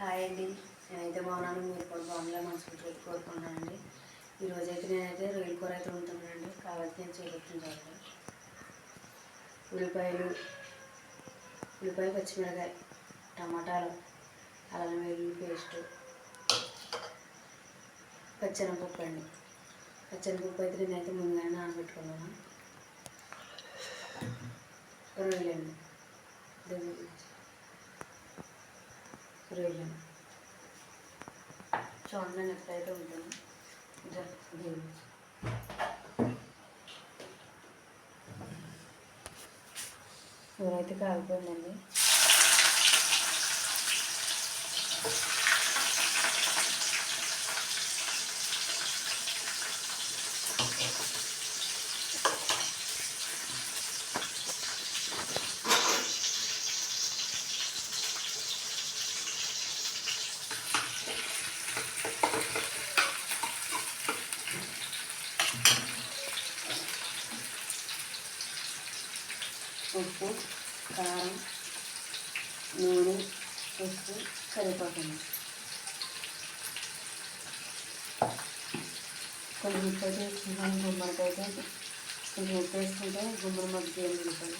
Hi అండి. నేనైతే బాగున్నాను. మీరు కూడా బాగుండాలని మనసు కోరుకుంటున్నానండి. ఈరోజు అయితే నేనైతే రొయ్యల కూర అయితే ఉంటున్నానండి కాబట్టి నేను చూపిస్తున్నాను ఉల్లిపాయలు ఉల్లిపాయ పచ్చిమిరకాయ టమాటాలు అల్లం వెల్లుల్లి పేస్ట్ పచ్చెనపప్పు అండి. పచ్చెనపప్పు అయితే నేనైతే ముందుగానే నానబెట్టుకున్నాను. రొయ్యలండి. ప్రయోజనం సో ఆన్లైన్ చూడండి నేను ఎప్పుడైతే ఉంటాను కాలిపోయిందండి ఉప్పు కారం నూనె ఉప్పు సరిపోతుంది కొంచెం ఉప్పు వేసుకుంటాను గుమ్మడికైతే కొంచెం ఉప్పు వేసుకుంటే గుమ్మడి మధ్య ఏం మిగులుతుంది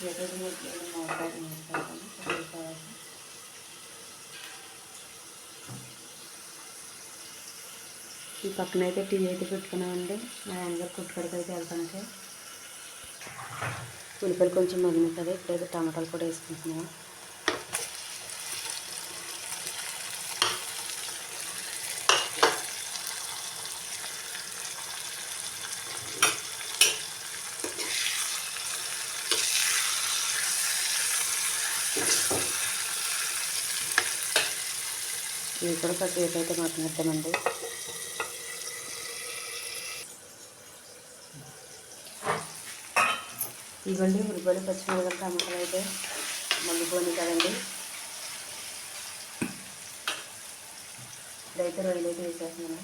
చేతులు వేసుకోవాలి ఈ పక్కన అయితే టీ అయితే పెట్టుకున్నామండి. మా ఆయనగారు కుట్టుకడికి అయితే వెళ్తానికి ఉల్లిపాయలు కొంచెం మగ్గుతుంది ఇప్పుడైతే టమాటాలు కూడా వేసుకుంటున్నాము. ఇవి కూడా కాసేపు అయితే మగ్గనిద్దామండి ఇవ్వండి ఉల్లిపాయలు పచ్చిమిరపకాయలు టమాటాలు అయితే మగ్గిపోయింది కదండి. ఇప్పుడైతే రొయ్యలు అయితే వేసేస్తున్నాను.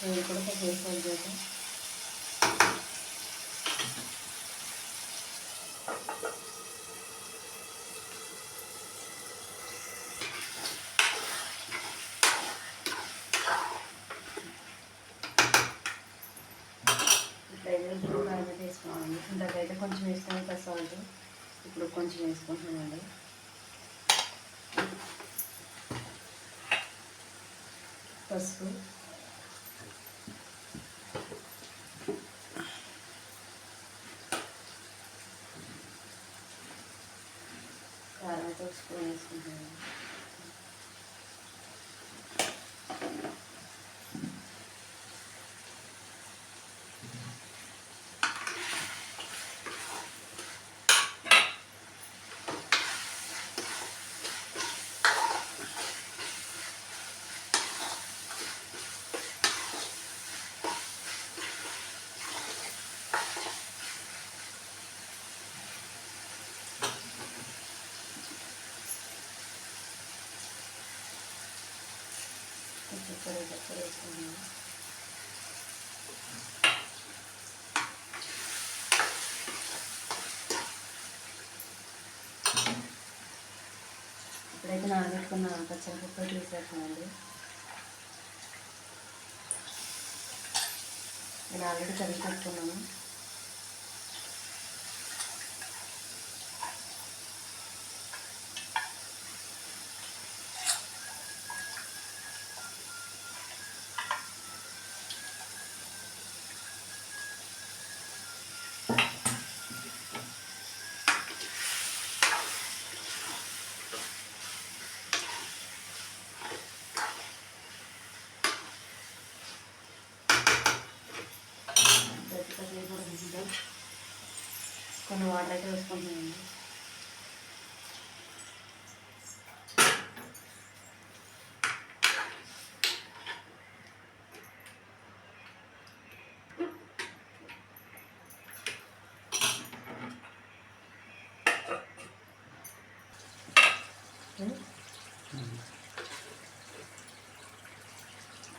రొయ్యలు కూడా కాసేపు ఫ్రై చేద్దాం ఇట్లయితే ఇప్పుడు కారం వేసుకోవాలండి ఇంతకైతే కొంచెం వేసుకుని కదా సాల్ట్ ఇప్పుడు కొంచెం వేసుకుంటున్నామండి పసుపు కారం అయితే ఒక స్పూన్ వేసుకుంటున్నాను చక్కెర చక్కెర వేసుకున్నాను ఇప్పుడైతే నానబెట్టుకున్న పచ్చనిపప్పు తీసేస్తానండి నేను ఆల్రెడీ కలిగి పెట్టుకున్నాను. కొన్ని వాటర్ అయితే వేసుకుంటున్నాను.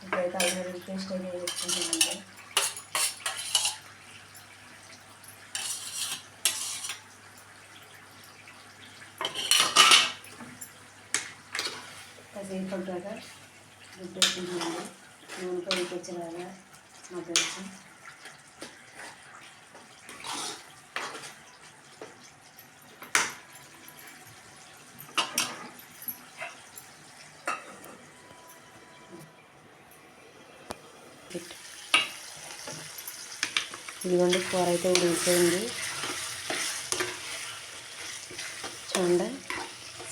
ఇప్పుడైతే ఐదు వేసుకుంటున్నాను. అయితే వేసుకుంటామండి కాసేపు పడ్డాక గుడ్డు వేసుకుంటున్నాము నూనె పైకి వచ్చేలాగా మగ్గచ్చు ఇదిగోండి కూర అయితే ఉడికిపోయింది చూడండి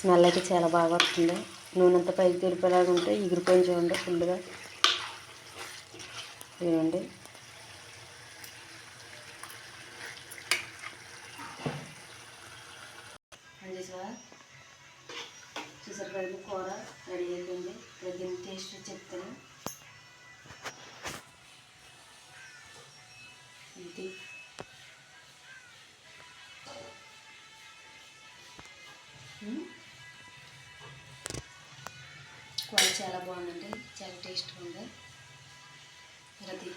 స్మెల్ అయితే చాలా బాగా వస్తుంది. నూనె పైకి తెలిపేలాగా ఉంటే ఎగిరిపోయింది చూడండి ఫుల్గా. చూడండి చూసారు కదా కూర రెడీ అయిపోయింది. ఇప్పుడు టేస్ట్ చెప్తాను. ఇది ఉమ్. చాలా బాగుందండి. చాలా టేస్ట్గా ఉంది. రది